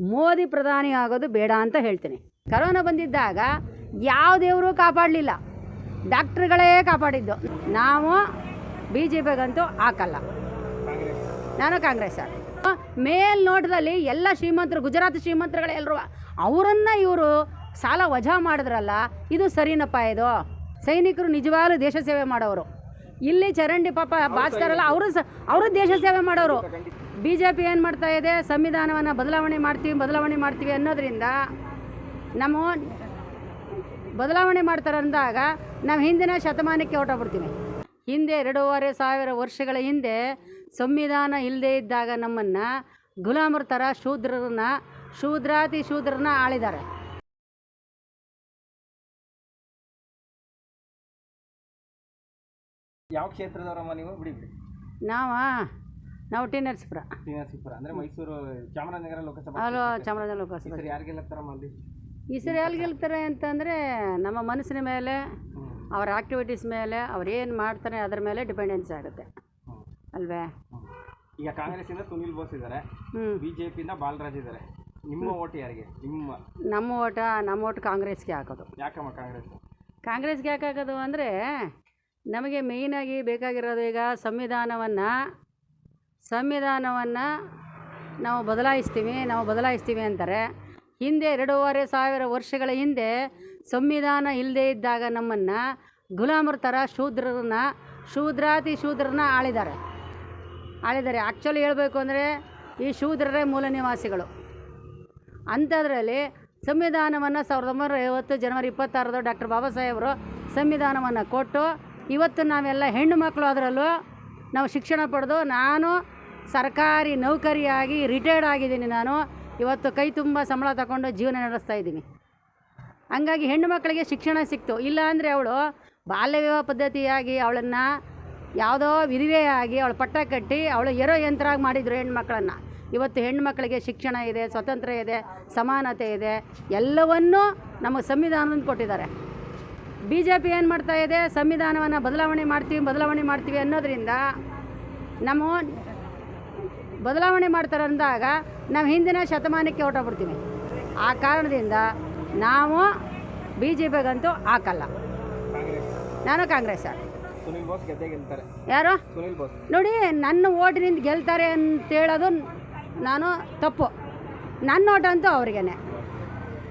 ಮೋದಿ ಪ್ರಧಾನಿ ಆಗೋದು ಬೇಡ ಅಂತ ಹೇಳ್ತೀನಿ. ಕರೋನಾ ಬಂದಿದ್ದಾಗ ಯಾವ ದೇವರು ಕಾಪಾಡಲಿಲ್ಲ. ಡಾಕ್ಟ್ರುಗಳೇ ಕಾಪಾಡಿದ್ದು. ನಾವು ಬಿ ಜೆ ಪಿಗಂತೂ ಹಾಕಲ್ಲ. ನಾನು ಕಾಂಗ್ರೆಸ್ ಮೇಲ್ನೋಟದಲ್ಲಿ ಎಲ್ಲ ಶ್ರೀಮಂತರು ಗುಜರಾತ್ ಶ್ರೀಮಂತರುಗಳು ಎಲ್ಲರೂ ಅವರನ್ನು ಇವರು ಸಾಲ ವಜಾ ಮಾಡಿದ್ರಲ್ಲ ಇದು ಸರಿನಪ್ಪ ಇದು. ಸೈನಿಕರು ನಿಜವಾಗ್ಲೂ ದೇಶ ಸೇವೆ ಮಾಡೋರು. ಇಲ್ಲಿ ಚರಂಡಿ ಪಾಪ ಬಾಚ್ತಾರಲ್ಲ ಅವರು ಸ ಅವರು ದೇಶ ಸೇವೆ ಮಾಡೋರು. ಬಿ ಜೆ ಪಿ ಏನು ಮಾಡ್ತಾ ಇದೆ? ಸಂವಿಧಾನವನ್ನು ಬದಲಾವಣೆ ಮಾಡ್ತೀವಿ ಬದಲಾವಣೆ ಮಾಡ್ತೀವಿ ಅನ್ನೋದರಿಂದ ನಮ್ಮ ಬದಲಾವಣೆ ಮಾಡ್ತಾರೆ ಅಂದಾಗ ನಾವು ಹಿಂದಿನ ಶತಮಾನಕ್ಕೆ ಹೊರಟೋಗ್ಬಿಡ್ತೀವಿ. ಹಿಂದೆ ಎರಡೂವರೆ ಸಾವಿರ ವರ್ಷಗಳ ಹಿಂದೆ ಸಂವಿಧಾನ ಇಲ್ಲದೇ ಇದ್ದಾಗ ನಮ್ಮನ್ನು ಗುಲಾಮರ ಥರ ಶೂದ್ರರನ್ನ ಶೂದ್ರಾತಿ ಶೂದ್ರನ ಆಳಿದ್ದಾರೆ. ಯಾವ ಕ್ಷೇತ್ರದವರಮ್ಮ ನೀವು? ಬಿಡಿ ಬಿಡಿ. ನಾವು? ನಾವು ಟಿ ನರಸೀಪುರ ಅಂದ್ರೆ ಮೈಸೂರು ಚಾಮರಾಜನಗರ ಲೋಕಸಭಾ ಚಾಮರಾಜನಗರ ಈ ಲೋಕಸಭೆ ಸರಿ ಯಾರು ಅಲ್ಲಿ ಈ ಸರಿ ಎಲ್ಲಿ ಗೆಲ್ತಾರೆ ಅಂತಂದರೆ ನಮ್ಮ ಮನಸ್ಸಿನ ಮೇಲೆ. ಅವರ ಆ್ಯಕ್ಟಿವಿಟೀಸ್ ಮೇಲೆ ಅವ್ರು ಏನು ಮಾಡ್ತಾರೆ ಅದ್ರ ಮೇಲೆ ಡಿಪೆಂಡೆನ್ಸ್ ಆಗುತ್ತೆ. ಅಲ್ವೇ? ಈಗ ಕಾಂಗ್ರೆಸ್ ಇಂದ ಸುನಿಲ್ ಬೋಸ್ ಇದ್ದಾರೆ ಬಿಜೆಪಿ ಬಿಜೆಪಿಯಿಂದ ಬಾಲರಾಜ್ ಇದ್ದಾರೆ ನಿಮ್ಮ ಓಟ್ ಯಾರಿಗೆ? ನಿಮ್ಮ. ನಮ್ಮ ಓಟ ನಮ್ಮ ಓಟ್ ಕಾಂಗ್ರೆಸ್ಗೆ ಹಾಕೋದು. ಯಾಕಮ್ಮ ಕಾಂಗ್ರೆಸ್? ಕಾಂಗ್ರೆಸ್ಗೆ ಯಾಕೆ ಹಾಕೋದು ಅಂದರೆ ನಮಗೆ ಮೇಯ್ನಾಗಿ ಬೇಕಾಗಿರೋದು ಈಗ ಸಂವಿಧಾನವನ್ನು ಸಂವಿಧಾನವನ್ನು ನಾವು ಬದಲಾಯಿಸ್ತೀವಿ ನಾವು ಬದಲಾಯಿಸ್ತೀವಿ ಅಂತಾರೆ. ಹಿಂದೆ ಎರಡೂವರೆ ಸಾವಿರ ವರ್ಷಗಳ ಹಿಂದೆ ಸಂವಿಧಾನ ಇಲ್ಲದೇ ಇದ್ದಾಗ ನಮ್ಮನ್ನು ಗುಲಾಮರ ಥರ ಶೂದ್ರರನ್ನ ಶೂದ್ರಾತಿ ಶೂದ್ರರನ್ನ ಆಳಿದ್ದಾರೆ. ಆಳಿದ್ದಾರೆ. ಆ್ಯಕ್ಚುಲಿ ಹೇಳಬೇಕು ಅಂದರೆ ಈ ಶೂದ್ರರೇ ಮೂಲ ನಿವಾಸಿಗಳು. ಅಂಥದ್ರಲ್ಲಿ ಸಂವಿಧಾನವನ್ನು ಸಾವಿರದ ಒಂಬೈನೂರ ಐವತ್ತು ಜನವರಿ ಇಪ್ಪತ್ತಾರದು ಡಾಕ್ಟರ್ ಬಾಬಾ ಸಾಹೇಬರು ಸಂವಿಧಾನವನ್ನು ಕೊಟ್ಟು ಇವತ್ತು ನಾವೆಲ್ಲ ಹೆಣ್ಣು ಮಕ್ಕಳು ಅದರಲ್ಲೂ ನಾವು ಶಿಕ್ಷಣ ಪಡೆದು ನಾನು ಸರ್ಕಾರಿ ನೌಕರಿಯಾಗಿ ರಿಟೈರ್ಡ್ ಆಗಿದ್ದೀನಿ ನಾನು. ಇವತ್ತು ಕೈ ತುಂಬ ಸಂಬಳ ತಗೊಂಡು ಜೀವನ ನಡೆಸ್ತಾ ಇದ್ದೀನಿ. ಹಂಗಾಗಿ ಹೆಣ್ಣು ಮಕ್ಕಳಿಗೆ ಶಿಕ್ಷಣ ಸಿಕ್ತು. ಇಲ್ಲಾಂದರೆ ಅವಳು ಬಾಲ್ಯ ವಿವಾಹ ಪದ್ಧತಿಯಾಗಿ ಅವಳನ್ನು ಯಾವುದೋ ವಿಧವೆಯಾಗಿ ಅವಳು ಪಟ್ಟ ಕಟ್ಟಿ ಅವಳು ಎರೋ ಯಂತ್ರ ಆಗಿ ಮಾಡಿದರು ಹೆಣ್ಣು ಮಕ್ಕಳನ್ನು. ಇವತ್ತು ಹೆಣ್ಮಕ್ಳಿಗೆ ಶಿಕ್ಷಣ ಇದೆ ಸ್ವತಂತ್ರ ಇದೆ, ಸಮಾನತೆ ಇದೆ, ಎಲ್ಲವನ್ನೂ ನಮಗೆ ಸಂವಿಧಾನದಿಂದ ಕೊಟ್ಟಿದ್ದಾರೆ. ಬಿ ಜೆ ಪಿ ಏನು ಮಾಡ್ತಾ ಇದೆ? ಸಂವಿಧಾನವನ್ನು ಬದಲಾವಣೆ ಮಾಡ್ತೀವಿ ಬದಲಾವಣೆ ಮಾಡ್ತೀವಿ ಅನ್ನೋದ್ರಿಂದ ನಮ್ಮ ಬದಲಾವಣೆ ಮಾಡ್ತಾರೆ ಅಂದಾಗ ನಾವು ಹಿಂದಿನ ಶತಮಾನಕ್ಕೆ ಹೊರಟೋಗ್ಬಿಡ್ತೀವಿ. ಆ ಕಾರಣದಿಂದ ನಾವು ಬಿ ಜೆ ಪಿಗಂತೂ ಹಾಕಲ್ಲ. ನಾನು ಕಾಂಗ್ರೆಸ್ ಯಾರು? ನೋಡಿ ನನ್ನ ಓಟಿನಿಂದ ಗೆಲ್ತಾರೆ ಅಂತ ಹೇಳೋದು ನಾನು ತಪ್ಪು. ನನ್ನ ಓಟಂತೂ ಅವ್ರಿಗೇನೆ.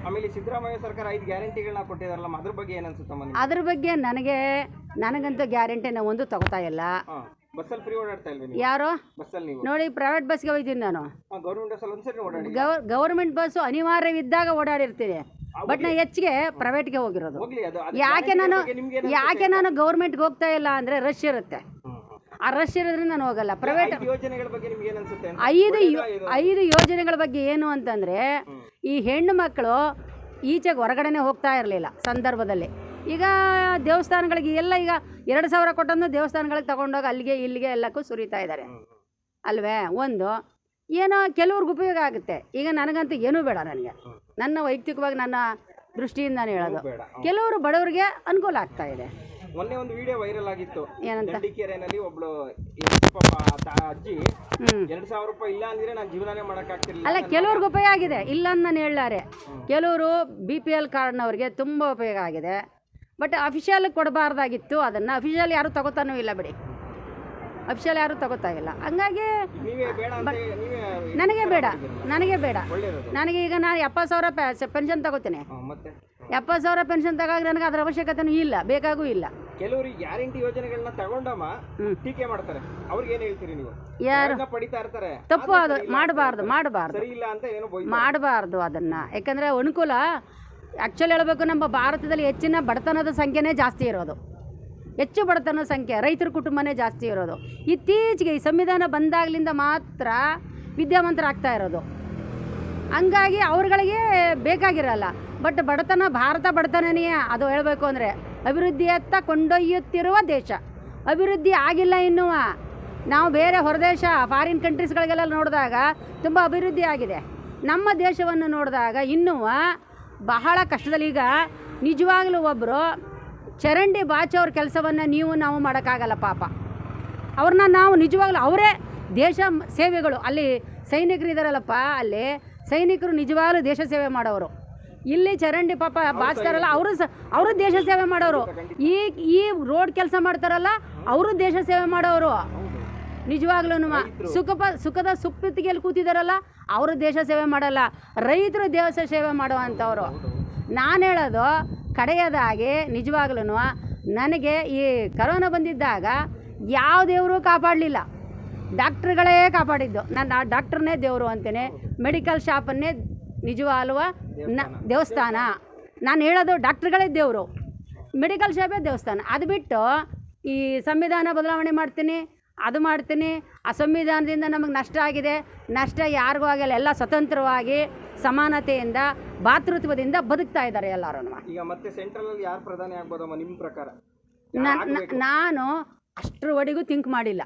ಆಮೇಲೆ ಸಿದ್ದರಾಮಯ್ಯ ಸರ್ಕಾರ ಐದು ಗ್ಯಾರಂಟಿಗಳನ್ನ ಕೊಟ್ಟಿದಾರಲ್ಲ ಅದ್ರ ಬಗ್ಗೆ ಏನ್ ಅನ್ಸುತ್ತಮ್ಮ ನಿಮ್ಗೆ? ಅದ್ರ ಬಗ್ಗೆ ನನಗೆ ನನಗಂತೂ ಗ್ಯಾರಂಟಿ ನಾವು ಒಂದು ತಗೋತಾ ಇಲ್ಲ. ಹಾ ಬಸ್ಸಲ್ಲಿ ಫ್ರೀ ಓಡಾಡ್ತಾ ಇಲ್ವಿ ನೀವು? ಯಾರು? ಬಸ್ಸಲ್ಲಿ ನೀವು? ನೋಡಿ ಪ್ರೈವೇಟ್ ಬಸ್ಗೆ ಹೋಗ್ತೀನಿ ನಾನು. ಗೌರ್ಮೆಂಟ್ ಬಸ್ಸಲ್ಲಿ ಒಂದ್ಸರಿ ಓಡಾಡಿ. ಗೌ ಗೌರ್ಮೆಂಟ್ ಬಸ್ಸು ಅನಿವಾರ್ಯವಿದ್ದಾಗ ಓಡಾಡಿರ್ತೀನಿ ಬಟ್ ನಾ ಹೆಚ್ಚಿಗೆ ಪ್ರೈವೇಟ್ಗೆ ಹೋಗಿರೋದು. ಹೋಗ್ಲಿ ಅದು ಅದು ಯಾಕೆ guarantee ನಾನು ಬಗ್ಗೆ ಯಾಕೆ ನಾನು ಗೌರ್ಮೆಂಟ್ಗೆ ಹೋಗ್ತಾ ಇಲ್ಲ ಅಂದರೆ ರಶ್ ಇರುತ್ತೆ. ಹ್ಮ್, ಹ್ಮ್. ಆ ರಶ್ ಇರೋದ್ರಿಂದ ನಾನು ಹೋಗಲ್ಲ. ಪ್ರೈವೇಟ್ ಐದು ಯೋಜನೆಗಳ ಬಗ್ಗೆ ನಿಮ್ಗೆ ಏನ್ ಅನ್ಸುತ್ತೆ ಅಂತ? ಐದು ಯೋ- ಐದು ಯೋಜನೆಗಳ ಬಗ್ಗೆ ಏನು ಅಂತಂದರೆ ಈ ಹೆಣ್ಣು ಮಕ್ಕಳು ಈಚೆಗೆ ಹೊರಗಡೆನೆ ಹೋಗ್ತಾ ಇರಲಿಲ್ಲ ಸಂದರ್ಭದಲ್ಲಿ. ಈಗ ದೇವಸ್ಥಾನಗಳಿಗೆ ಎಲ್ಲ ಈಗ ಎರಡು ಸಾವಿರ ಕೊಟ್ಟಂದು ದೇವಸ್ಥಾನಗಳಿಗೆ ತಗೊಂಡೋಗಿ ಅಲ್ಲಿಗೆ ಇಲ್ಲಿಗೆ ಎಲ್ಲಕ್ಕೂ ಸುರಿತಾ ಇದ್ದಾರೆ. ಅಲ್ವೇ? ಒಂದು ಏನೋ ಕೆಲವ್ರಿಗೆ ಉಪಯೋಗ ಆಗುತ್ತೆ. ಈಗ ನನಗಂತೂ ಏನೂ ಬೇಡ ನನಗೆ. ನನ್ನ ವೈಯಕ್ತಿಕವಾಗಿ ನನ್ನ ದೃಷ್ಟಿಯಿಂದ ನಾನು ಹೇಳೋದು ಬೇಡ. ಕೆಲವರು ಬಡವರಿಗೆ ಅನುಕೂಲ ಆಗ್ತಾ ಇದೆ. ಮೊನ್ನೆ ಒಂದು ವಿಡಿಯೋ ವೈರಲ್ ಆಗಿತ್ತು. ಏನಂತ? ಒಬ್ಳು ಪಾಪ ಅಜ್ಜಿ ಎರಡ್ ಸಾವಿರ ರೂಪಾಯಿ ಇಲ್ಲ ಅಂದ್ರೆ ನಾನು ಜೀವನನೇ ಮಾಡಕ್ ಆಗ್ತಿರ್ಲಿಲ್ಲ ಅಲ್ಲ ಕೆಲವ್ರಿಗೆ ಉಪಯೋಗ ಆಗಿದೆ. ಇಲ್ಲ ಅಂತ ನಾನು ಹೇಳಾರೆ ಕೆಲವರು ಬಿ ಪಿ ಎಲ್ ಕಾರ್ಡ್ನವ್ರಿಗೆ ತುಂಬ ಉಪಯೋಗ ಆಗಿದೆ. ಬಟ್ ಅಫಿಷಿಯಲ್ ಕೊಡಬಾರ್ದಾಗಿತ್ತು. ಅದನ್ನು ಅಫಿಷಿಯಲ್ ಯಾರೂ ತಗೋತಾನೂ ಇಲ್ಲ ಬಿಡಿ. ಅಫಿಷಿಯಲ್ ಯಾರು ತಗೋತಾ ಇಲ್ಲ ಹಂಗಾಗಿ ನನಗೆ ಬೇಡ ನನಗೆ ಬೇಡ. ನನಗೆ ಈಗ ನಾನು ಎಪ್ಪತ್ತು ಸಾವಿರ ಪೆನ್ಷನ್ ತಗೋತೀನಿ. ಎಪ್ಪತ್ತು ಸಾವಿರ ಪೆನ್ಷನ್ ತಗಾಗ ನನಗೆ ಅದರ ಅವಶ್ಯಕತೆನೂ ಇಲ್ಲ ಬೇಕಾಗೂ ಇಲ್ಲ. ಕೆಲವರು ಗ್ಯಾರಂಟಿ ಯೋಜನೆಗಳನ್ನ ತಗೊಂಡಮ್ಮ ಟೀಕೆ ಮಾಡ್ತಾರೆ. ಅವ್ರಿಗೆ ಏನ್ ಹೇಳ್ತೀರಿ ನೀವು? ಯಾರು? ಪಡಿತಾ ಇರ್ತಾರೆ. ತಪ್ಪು ಅದು. ಮಾಡಬಾರ್ದು ಮಾಡಬಾರ್ದು. ಇಲ್ಲ ಅಂತ ಏನು ಮಾಡಬಾರ್ದು ಅದನ್ನ. ಯಾಕಂದ್ರೆ ಅನುಕೂಲ ಆ್ಯಕ್ಚುಲಿ ಹೇಳಬೇಕು ನಮ್ಮ ಭಾರತದಲ್ಲಿ ಹೆಚ್ಚಿನ ಬಡತನದ ಸಂಖ್ಯೆನೇ ಜಾಸ್ತಿ ಇರೋದು. ಹೆಚ್ಚು ಬಡತನ ಸಂಖ್ಯೆ ರೈತರ ಕುಟುಂಬನೇ ಜಾಸ್ತಿ ಇರೋದು. ಇತ್ತೀಚೆಗೆ ಈ ಸಂವಿಧಾನ ಬಂದಾಗಲಿಂದ ಮಾತ್ರ ವಿದ್ಯಾವಂತರಾಗ್ತಾ ಇರೋದು. ಹಂಗಾಗಿ ಅವ್ರುಗಳಿಗೆ ಬೇಕಾಗಿರಲ್ಲ. ಬಟ್ ಬಡತನ ಭಾರತ ಬಡತನನೇ ಅದು ಹೇಳಬೇಕು ಅಂದರೆ ಅಭಿವೃದ್ಧಿಯತ್ತ ಕೊಂಡೊಯ್ಯುತ್ತಿರುವ ದೇಶ. ಅಭಿವೃದ್ಧಿ ಆಗಿಲ್ಲ ಇನ್ನುವ ನಾವು ಬೇರೆ ಹೊರದೇಶ ಫಾರಿನ್ ಕಂಟ್ರೀಸ್ಗಳಿಗೆಲ್ಲ ನೋಡಿದಾಗ ತುಂಬ ಅಭಿವೃದ್ಧಿ ಆಗಿದೆ. ನಮ್ಮ ದೇಶವನ್ನು ನೋಡಿದಾಗ ಇನ್ನೂ ಬಹಳ ಕಷ್ಟದಲ್ಲಿ ಈಗ ನಿಜವಾಗ್ಲೂ ಒಬ್ಬರು ಚರಂಡಿ ಬಾಚೋರ ಕೆಲಸವನ್ನು ನೀವು ನಾವು ಮಾಡೋಕ್ಕಾಗಲ್ಲ ಪಾಪ. ಅವ್ರನ್ನ ನಾವು ನಿಜವಾಗ್ಲೂ ಅವರೇ ದೇಶ ಸೇವೆಗಳು. ಅಲ್ಲಿ ಸೈನಿಕರು ಇದ್ದಾರಲ್ಲಪ್ಪ ಅಲ್ಲಿ ಸೈನಿಕರು ನಿಜವಾಗ್ಲೂ ದೇಶ ಸೇವೆ ಮಾಡೋರು. ಇಲ್ಲಿ ಚರಂಡಿ ಪಾಪ ಬಾಚ್ತಾರಲ್ಲ ಅವರು ಸ ಅವರು ದೇಶ ಸೇವೆ ಮಾಡೋರು. ಈ ಈ ರೋಡ್ ಕೆಲಸ ಮಾಡ್ತಾರಲ್ಲ ಅವರು ದೇಶ ಸೇವೆ ಮಾಡೋರು. ನಿಜವಾಗ್ಲೂ ಸುಖಪ ಸುಖದ ಸುಪ್ಪತ್ತಿಗೆಯಲ್ಲಿ ಕೂತಿದಾರಲ್ಲ ಅವರು ದೇಶ ಸೇವೆ ಮಾಡಲ್ಲ. ರೈತರು ದೇಶ ಸೇವೆ ಮಾಡುವಂಥವ್ರು. ನಾನು ಹೇಳೋದು ಕಡೆಯದಾಗಿ ನಿಜವಾಗ್ಲೂ ನನಗೆ ಈ ಕರೋನಾ ಬಂದಿದ್ದಾಗ ಯಾವ ದೇವರು ಕಾಪಾಡಲಿಲ್ಲ. ಡಾಕ್ಟ್ರುಗಳೇ ಕಾಪಾಡಿದ್ದು. ನಾನು ಆ ಡಾಕ್ಟ್ರನ್ನೇ ದೇವರು ಅಂತೇನೆ. ಮೆಡಿಕಲ್ ಶಾಪನ್ನೇ ನಿಜವಾಗುವ ನ ದೇವಸ್ಥಾನ. ನಾನು ಹೇಳೋದು ಡಾಕ್ಟ್ರುಗಳೇ ದೇವರು. ಮೆಡಿಕಲ್ ಶಾಪೇ ದೇವಸ್ಥಾನ. ಅದು ಬಿಟ್ಟು ಈ ಸಂವಿಧಾನ ಬದಲಾವಣೆ ಮಾಡ್ತೀನಿ, ಅದು ಮಾಡ್ತೀನಿ. ಆ ಸಂವಿಧಾನದಿಂದ ನಮಗೆ ನಷ್ಟ ಆಗಿದೆ. ನಷ್ಟ ಯಾರಿಗೂ ಆಗಲ್ಲ. ಎಲ್ಲ ಸ್ವತಂತ್ರವಾಗಿ ಸಮಾನತೆಯಿಂದ ಭಾತೃತ್ವದಿಂದ ಬದುಕ್ತಾ ಇದ್ದಾರೆ ಎಲ್ಲರೂ ಈಗ ಮತ್ತೆ ಸೆಂಟ್ರಲ್ ಯಾರು ಪ್ರಧಾನಿ ಆಗ್ಬೋದಮ್ಮ ನಿಮ್ಮ ಪ್ರಕಾರ? ನಾನು ಅಷ್ಟರವರೆಗೂ ಥಿಂಕ್ ಮಾಡಿಲ್ಲ.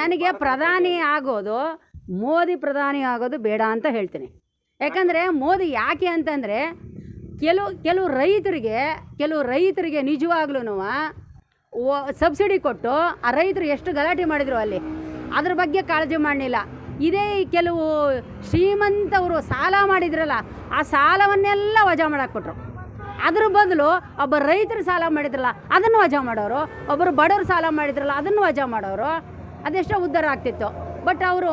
ನನಗೆ ಪ್ರಧಾನಿ ಆಗೋದು ಮೋದಿ ಪ್ರಧಾನಿ ಆಗೋದು ಬೇಡ ಅಂತ ಹೇಳ್ತೀನಿ. ಯಾಕಂದರೆ ಮೋದಿ ಯಾಕೆ ಅಂತಂದರೆ ಕೆಲವು ಕೆಲವು ರೈತರಿಗೆ ಕೆಲವು ರೈತರಿಗೆ ನಿಜವಾಗ್ಲೂ ಸಬ್ಸಿಡಿ ಕೊಟ್ಟು ಆ ರೈತರು ಎಷ್ಟು ಗಲಾಟೆ ಮಾಡಿದರು ಅಲ್ಲಿ? ಅದ್ರ ಬಗ್ಗೆ ಕಾಳಜಿ ಮಾಡಲಿಲ್ಲ. ಇದೇ ಕೆಲವು ಶ್ರೀಮಂತವರು ಸಾಲ ಮಾಡಿದ್ರಲ್ಲ, ಆ ಸಾಲವನ್ನೆಲ್ಲ ವಜಾ ಮಾಡಾಕ್ಬಿಟ್ರು ಅದ್ರ ಬದಲು ಒಬ್ಬ ರೈತರು ಸಾಲ ಮಾಡಿದ್ರಲ್ಲ, ಅದನ್ನು ವಜಾ ಮಾಡೋರು. ಒಬ್ಬರು ಬಡವರು ಸಾಲ ಮಾಡಿದ್ರಲ್ಲ, ಅದನ್ನು ವಜಾ ಮಾಡೋರು. ಅದೆಷ್ಟೋ ಉದ್ಧಾರ ಆಗ್ತಿತ್ತು. ಬಟ್ ಅವರು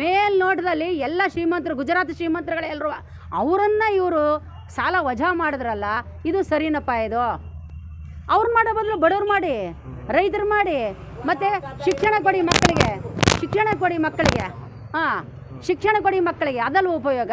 ಮೇಲ್ನೋಟದಲ್ಲಿ ಎಲ್ಲ ಶ್ರೀಮಂತರು, ಗುಜರಾತ್ ಶ್ರೀಮಂತರುಗಳೆಲ್ಲರೂ ಅವರನ್ನು ಇವರು ಸಾಲ ವಜಾ ಮಾಡಿದ್ರಲ್ಲ, ಇದು ಸರಿನಪ್ಪ ಇದು? ಅವ್ರು ಮಾಡೋ ಬದಲು ಬಡವ್ರು ಮಾಡಿ, ರೈತರು ಮಾಡಿ, ಮತ್ತು ಶಿಕ್ಷಣ ಕೊಡಿ ಮಕ್ಕಳಿಗೆ, ಶಿಕ್ಷಣ ಕೊಡಿ ಮಕ್ಕಳಿಗೆ. ಹಾಂ ಶಿಕ್ಷಣ ಕೊಡಿ ಮಕ್ಕಳಿಗೆ ಅದಲ್ಲೂ ಉಪಯೋಗ?